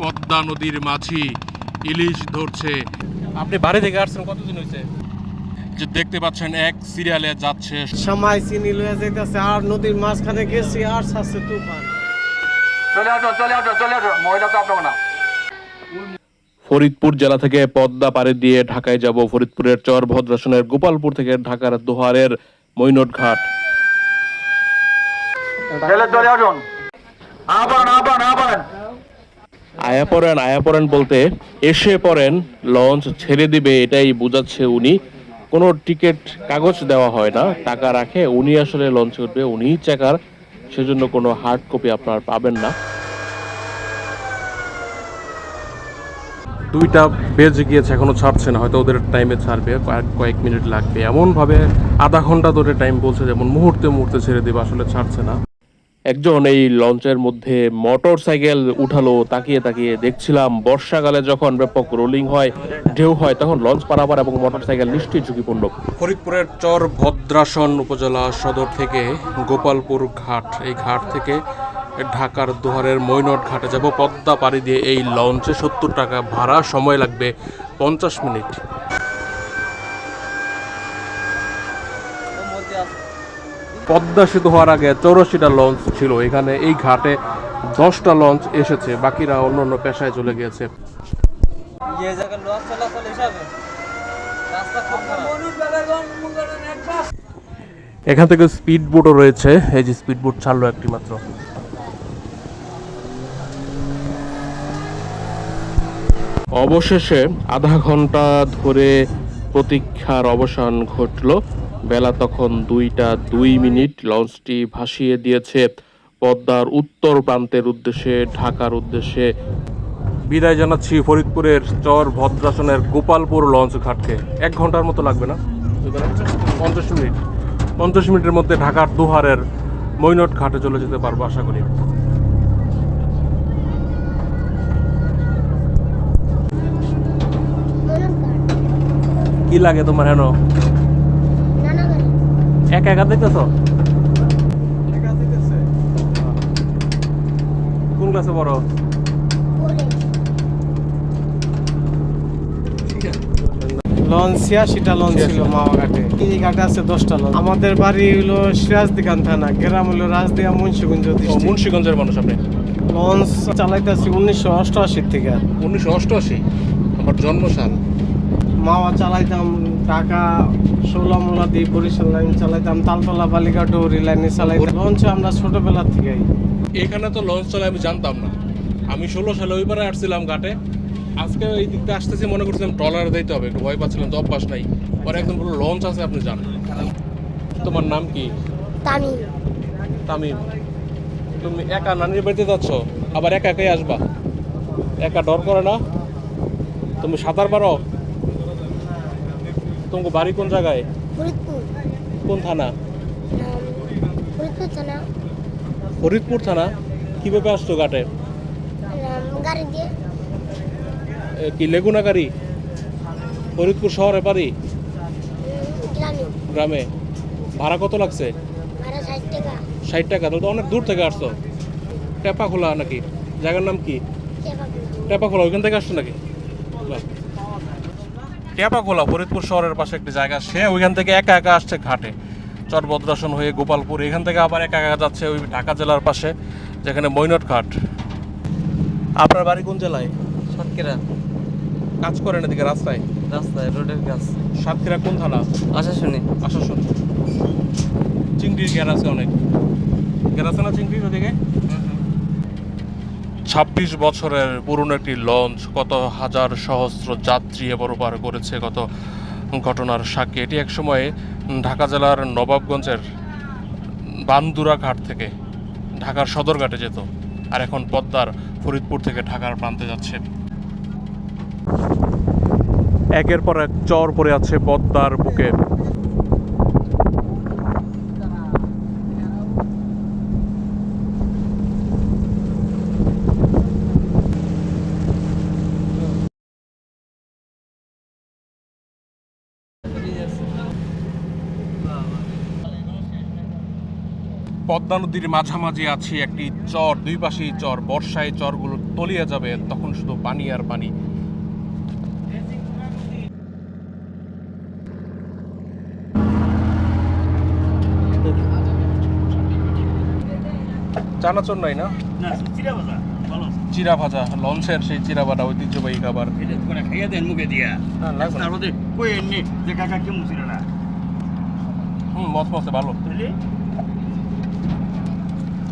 পদ্মা নদীর মাঝি ইলিশ ধরছে। আপনি বাড়ি থেকে আসছেন কতদিন হয়েছে যে দেখতে পাচ্ছেন এক সিরিয়ালে যাচ্ছে। সময় চিনি লয়ে যাইতেছে আর নদীর মাঝখানে গেছি আর ছাড়ছে তুফান। চলে আসো চলে আসো চলে আসো মহিলা তো আপনার না। ফরিদপুর জেলা থেকে পদ্মা পাড়ি দিয়ে ঢাকায় যাব ফরিদপুরের চর ভদ্রাসনের গোপালপুর থেকে ঢাকার দোহারের মৈনট ঘাট। চলে চলে আসুন। আবার আবার আবার। আয়া পড়েন আয়া পড়েন বলতে এসে পড়েন, লঞ্চ ছেড়ে দিবে, এটাই বোঝাচ্ছে উনি। কোনো টিকিট, কাগজ দেওয়া হয় না, টাকা রাখে, উনি আসলে লঞ্চ করবে উনিই চেকার সেজন্য কোনো হার্ড কপি আপনার পাবেন না। দুইটা বেজে গিয়েছে, এখনও ছাড়ছে না, হয়তো ওদের টাইমে ছাড়বে, কয়েক মিনিট লাগবে। এমনভাবে আধা ঘণ্টা ধরে টাইম বলছে, যেমন মুহূর্তে মুহূর্তে ছেড়ে দেবে, আসলে ছাড়ছে না। একজন এই লঞ্চের মধ্যে মোটর সাইকেল উঠালো, তাকিয়ে তাকিয়ে দেখছিলাম বর্ষাকালে যখন ব্যাপক রোলিং হয়, ঢেউ হয়, তখন লঞ্চ পারাবার এবং মোটর সাইকেল নিশ্চয়ই ঝুঁকিপূর্ণ। ফরিদপুরের চর ভদ্রাসন উপজেলা সদর থেকে গোপালপুর ঘাট, এই ঘাট থেকে ঢাকার দোহারের মৈনট ঘাটে যাব। পদ্মা পাড়ি দিয়ে এই লঞ্চে সত্তর টাকা ভাড়া, সময় লাগবে পঞ্চাশ মিনিট। পদ্মা সেতু হওয়ার আগে চৌরাশিটা লঞ্চ ছিল। এখানে এই ঘাটে দশটা লঞ্চ এসেছে। বাকিরা অন্য অন্য পেশায় চলে গিয়েছে। এখান থেকে স্পিড বোটও রয়েছে। এই যে স্পিড বোট ছাড়লো একটি মাত্র। অবশেষে আধা ঘণ্টা ধরে প্রতীক্ষার অবসান ঘটল। বেলা তখন দুইটা দুই মিনিট লঞ্চটি ভাসিয়ে দিয়েছে। পদ্মার উত্তর প্রান্তের উদ্দেশ্যে, ঢাকার উদ্দেশ্যে। বিদায় জানাচ্ছি ফরিদপুরের চর ভদ্রাসনের গোপালপুর লঞ্চ ঘাটকে। এক ঘণ্টার মতো লাগবে না? পঞ্চাশ মিনিট। পঞ্চাশ মিনিটের মধ্যে ঢাকার দুহারের মৈনট ঘাটে চলে যেতে পারব, আশা করি। কি লাগে তোমার হেন? একা একা দেখতেছ কোন ক্লাসে বড় লঞ্চ ছিয়াশিটা লঞ্চ ছিল মাওয়া ঘাটে এই ঘাটে আছে দশটা লঞ্চ। আমাদের বাড়ি হলো সিরাজদিকান থানা গ্রাম হলো রাজদিয়া মুন্সিগঞ্জ। মুন্সিগঞ্জের মানুষ আপনি? লঞ্চ চালাইতেছি উনিশশো অষ্টআশি থেকে। উনিশশো অষ্টআশি? আমার জন্মসাল। মাওয়া চালাইতাম ঢাকা ষোলামোলা দিয়ে বরিশাল লাইন চালাইতাম তালতলা বালিকা ডৌরি লাইনে চালাইতাম। লঞ্চে আমরা ছোটবেলা থেকেই। এখানে তো লঞ্চ চলে আমি জানতাম না। আমি ষোলো সালে ওইবারে আসছিলাম ঘাটে। আজকে এই দিক দিয়ে আসতেছি মনে করছিলাম ট্রলার দিতে হবে একটু ভয় পাচ্ছিলাম তো অভ্যাস নাই। পরে একদম পুরো লঞ্চ আছে আপনি জান তোমার নাম কি? তামিম। তামিম। তুমি একা নানির বাড়িতে যাচ্ছ? আবার একা একাই আসবা? একা ডর করে না? তুমি সাঁতার পারো? তোমাকে বাড়ি কোন জায়গায়? ফরিদপুর। কোন থানা? ফরিদপুর থানা। ফরিদপুর থানা? কীভাবে আসছো ঘাটে? গাড়ি দিয়ে। কি লেগুনা গাড়ি ফরিদপুর শহরে বাড়ি? গ্রামে। ভাড়া কত লাগছে? ষাট টাকা। তাহলে তো অনেক দূর থেকে আসছো। টেপা খোলা নাকি? জায়গার নাম কি? টেপা খোলা ওইখান থেকে আসছো নাকি? টেপা খোলা ফরিদপুর শহরের পাশে একটি জায়গা। সে ওইখান থেকে একা একা আসছে ঘাটে। চরভদ্রাসন হয়ে গোপালপুর। এখান থেকে আবার একা একা যাচ্ছে ওই ঢাকা জেলার পাশে যেখানে মৈনট ঘাট। আপনার বাড়ি কোন জেলায়? সাতক্ষীরা। কাজ করেন এদিকে রাস্তায়? রাস্তায় রোডের কাজ। সাতক্ষীরা কোন থানা? আশা শুনি আসাসন চিংড়ির গ্যার আছে অনেক। গ্যার আছে না চিংড়ির ওদিকে? ছাব্বিশ বছরের পুরনো একটি লঞ্চ, কত হাজার সহস্র যাত্রী এবার পার করেছে, কত ঘটনার সাক্ষী। এটি এক সময়ে ঢাকা জেলার নবাবগঞ্জের বান্দুরা ঘাট থেকে ঢাকার সদরঘাটে যেত, আর এখন পদ্মার ফরিদপুর থেকে ঢাকার প্রান্তে যাচ্ছে। একের পর এক চর পড়ে আছে পদ্মার বুকে। পদ্মা নদীর মাঝামাঝি আছে একটি চর দুই পাশেই চর বর্ষায় চরগুলো তলিয়ে যাবে তখন শুধু পানি আর পানি। চানাচুর নাই না চিরা ভাজা ভালো। চিরা ভাজা লঞ্চের সেই চিরা ভাজা ঐতিহ্যবাহী খাবার। খাইয়া দেন মুখে দিয়া। যে কাকা কেমন ছিল না? হুম মসমসে ভালো। বুঝলি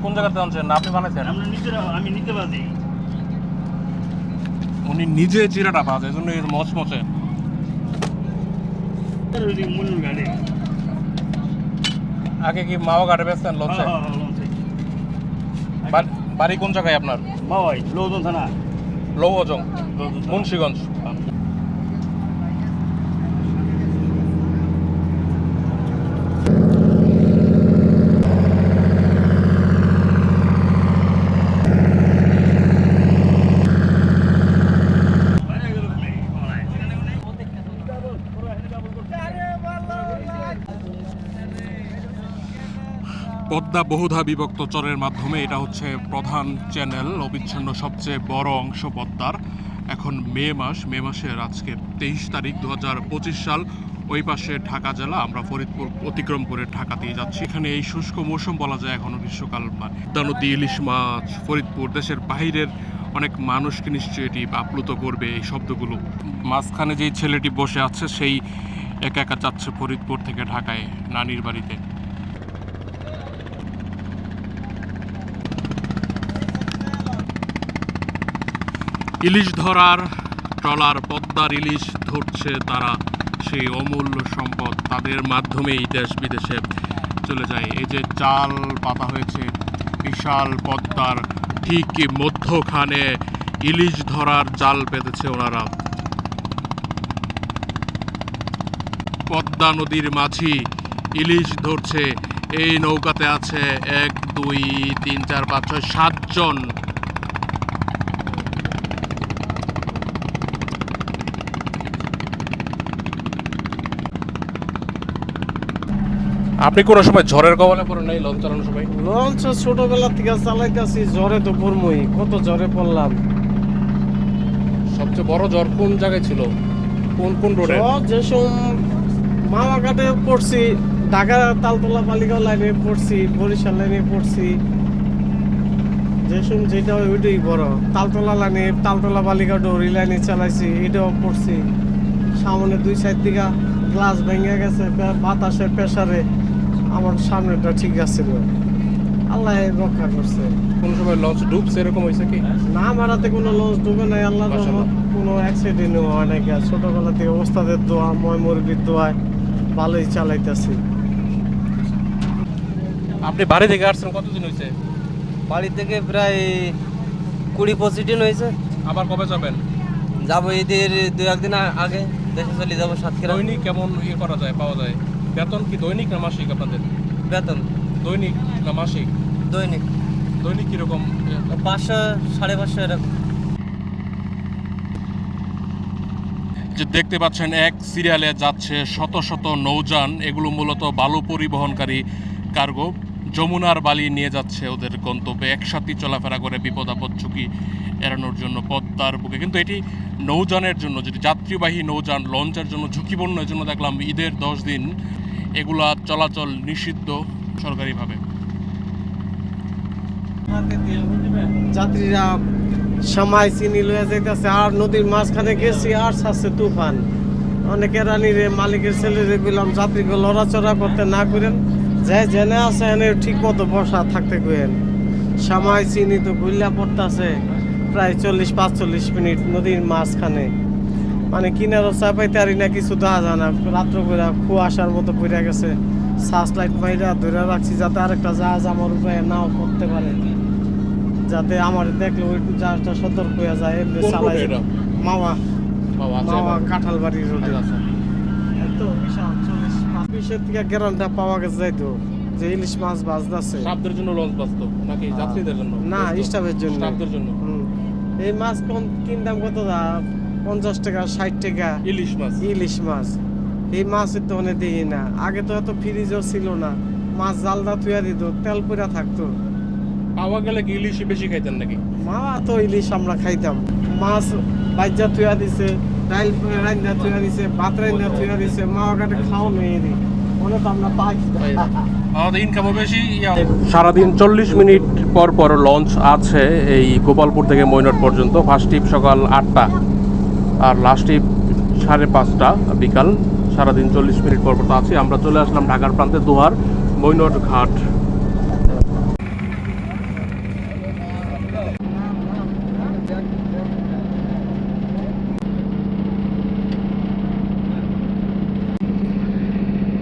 কোন জায়গাতে আনছেন? আপনি বানাইছেন? আমরা নিজেরা আমি নিতে পারি উনি নিজে চিরাটা ভাজে এজন্য এর মচমচে আগে কি মাওয়া ঘাটে বেচতেন লঞ্চে? বাড়ি কোন জায়গায় আপনার? বাবাই লৌজন থানা। থানা। মুন্সিগঞ্জ বাইরে গেল তুমি, বাবাই। পদ্মা বহুধা বিভক্ত চরের মাধ্যমে এটা হচ্ছে প্রধান চ্যানেল, অবিচ্ছিন্ন সবচেয়ে বড় অংশ পদ্মার। এখন মে মাস, মে মাসের আজকে তেইশ তারিখ দু হাজার পঁচিশ সাল। ওই পাশে ঢাকা জেলা, আমরা ফরিদপুর অতিক্রম করে ঢাকাতেই যাচ্ছি। এখানে এই শুষ্ক মৌসুম বলা যায় এখনও গ্রীষ্মকাল পদ্মা নদী ইলিশ মাছ, ফরিদপুর দেশের বাইরের অনেক মানুষকে নিশ্চয়ই এটি আপ্লুত করবে এই শব্দগুলো। মাঝখানে যেই ছেলেটি বসে আছে, সেই একা একা যাচ্ছে ফরিদপুর থেকে ঢাকায় নানির বাড়িতে। ইলিশ ধরার ট্রলার পদ্মার ইলিশ ধরছে তারা। সেই অমূল্য সম্পদ তাদের মাধ্যমেই দেশ বিদেশে চলে যায়। এই যে জাল পাতা হয়েছে, বিশাল পদ্মার ঠিক মধ্যখানে ইলিশ ধরার জাল পেতেছে ওনারা। পদ্মা নদীর মাঝি ইলিশ ধরছে। এই নৌকাতে আছে এক, দুই, তিন, চার, পাঁচ, ছয়, সাতজন আপনি কোনো সময় ঝড়ের কবলে পড়েন নাই লঞ্চ চালানোর সময়? লঞ্চ ছোটবেলা থেকে চালাইতেছি জ্বরে তো পড়মই কত জ্বরে পড়লাম। সবচেয়ে বড় ঝড় কোন জায়গায় ছিল? কোন কোন রোডে যে সময় মামা ঘাটে পড়ছি ঢাকা তালতলা বালিগাঁও লাইনে পড়ছি বরিশাল লাইনে পড়ছি। যে সময় যেটা ওইটাই বড়। তালতলা লাইনে তালতলা বালিগাঁও ডোরি লাইনে চালাইছি এটাও পড়ছি। সামনে দুই সাইড থেকে গ্লাস ভেঙে গেছে বাতাসের প্রেসারে আমার সামনেটা ঠিক আছিল আল্লাহ রক্ষা করছে। কোন সময় লঞ্চ ডুবছে এরকম হয়েছে কি? না মারাতে কোনো লঞ্চ ডুবে নাই আল্লাহ। কোনো অ্যাক্সিডেন্টও হয় নাই আর ছোটবেলা থেকে ওস্তাদের দোয়া ময় মুরগির দোয়ায় ভালোই চালাইতেছি। আপনি বাড়ি থেকে আসছেন কতদিন হয়েছে? বাড়ি থেকে প্রায় কুড়ি পঁচিশ দিন হয়েছে। আবার কবে যাবেন? যাব ঈদের দু একদিন আগে দেশে চলে যাব সাতক্ষীরা। কেমন ইয়ে করা যায় পাওয়া যায়? বেতন কি দৈনিক না মাসিক আপনাদের? বেতন। দৈনিক না মাসিক? দৈনিক। দৈনিক কীরকম? পাঁচশো সাড়ে পাঁচশো এরকম। যে দেখতে পাচ্ছেন এক সিরিয়ালে যাচ্ছে শত শত নৌযান। এগুলো মূলত বালু পরিবহনকারী কার্গো। যমুনার বালি নিয়ে যাচ্ছে ওদের গন্তব্যে। একসাথে চলাফেরা করে বিপদ আপদ ঝুঁকি এড়ানোর জন্য পদ্মার বুকে। কিন্তু এটি নৌযানের জন্য যেটি যাত্রীবাহী নৌযান লঞ্চের জন্য ঝুঁকিপূর্ণ এর জন্য দেখলাম ঈদের দশ দিন এগুলা চলাচল নিষিদ্ধ সরকারিভাবে। যাত্রীরা সময় চিনি লয়ে যাইতেছে, আর নদীর মাঝখানে গেছি, আর ছাড়ছে তুফান। অনেকে রানীরে, মালিকের ছেলেরে বললাম যাত্রীকে লড়াচড়া করতে না করেন, যে জেনে আছে এনে ঠিক মতো বসা থাকতে কইেন সময় চিনি তো গুল্লা পড়তাছে, প্রায় চল্লিশ পাঁচচল্লিশ মিনিট নদীর মাঝখানে। মানে কিনারও চাপাইতে আরি না কিছু দেখা যায় না। রাত্র করে কুয়াশার মতো পড়ে গেছে। শ্বাস লাইট মাইরা ধরে রাখছি যাতে আরেকটা জাহাজ আমার উপরে নাও করতে পারে। যাতে আমার দেখলে ওই জাহাজটা সতর্ক হয়ে যায় এমনি চালাই? মাওয়া। আছে মাওয়া। কাঁঠাল বাড়ি রোডে। আচ্ছা, আচ্ছা। এত বিশাল চল্লিশ বিশের থেকে গ্যারান্টা পাওয়া গেছে যাইতো যে ইলিশ মাছ বাজতেছে। স্টাফদের জন্য লঞ্চ বাঁচত নাকি যাত্রীদের জন্য? না স্টাফের জন্য। স্টাফদের জন্য। হুম। এই মাছ কোন কিনতাম কত পঞ্চাশ টাকা ষাট টাকা। ইলিশ মাছ। ইলিশ মাছ। এই মাছের তো অনেক দিই না। আগে তো এত ফ্রিজও ছিল না। মাছ জালদা থুয়া দিত তেল পুরা থাকতো। পাওয়া গেলে কি ইলিশই বেশি খাইতেন নাকি? মা তো ইলিশ আমরা খাইতাম। মাছ বাজ্যা থুয়া দিছে ডাইল রান্না থুয়া দিছে ভাত রান্না থুয়া দিছে মা কাটে খাও দি মনে তো আমরা পাই। সারাদিন চল্লিশ মিনিট পর পর লঞ্চ আছে এই গোপালপুর থেকে মৈনট পর্যন্ত। ফার্স্ট ট্রিপ সকাল আটটা। আর লাস্ট সাড়ে পাঁচটা বিকাল, সারাদিন চল্লিশ মিনিট পর পর আছে। আমরা চলে আসলাম ঢাকার প্রান্তে, দোহার মৈনট ঘাট।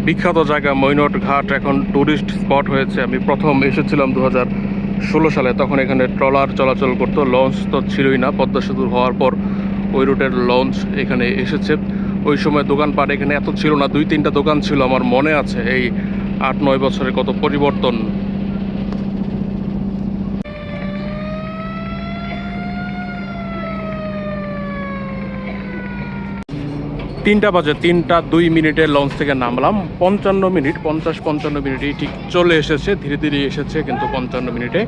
বিখ্যাত জায়গা মৈনট ঘাট, এখন টুরিস্ট স্পট হয়েছে। আমি প্রথম এসেছিলাম দু হাজার ষোলো সালে, তখন এখানে ট্রলার চলাচল করতো, লঞ্চ তো ছিলই না, পদ্মা সেতু হওয়ার পর। ওই রুটের লঞ্চ এখানে এসেছে। ওই সময় দোকানপাট এখানে এত ছিল না, দুই তিনটা দোকান ছিল আমার মনে আছে এই আট নয় বছরে কত পরিবর্তন। তিনটা বাজে, তিনটা দুই মিনিটে লঞ্চ থেকে নামলাম। পঞ্চান্ন মিনিট, পঞ্চাশ পঞ্চান্ন মিনিটেই ঠিক চলে এসেছে, ধীরে ধীরে এসেছে কিন্তু পঞ্চান্ন মিনিটে।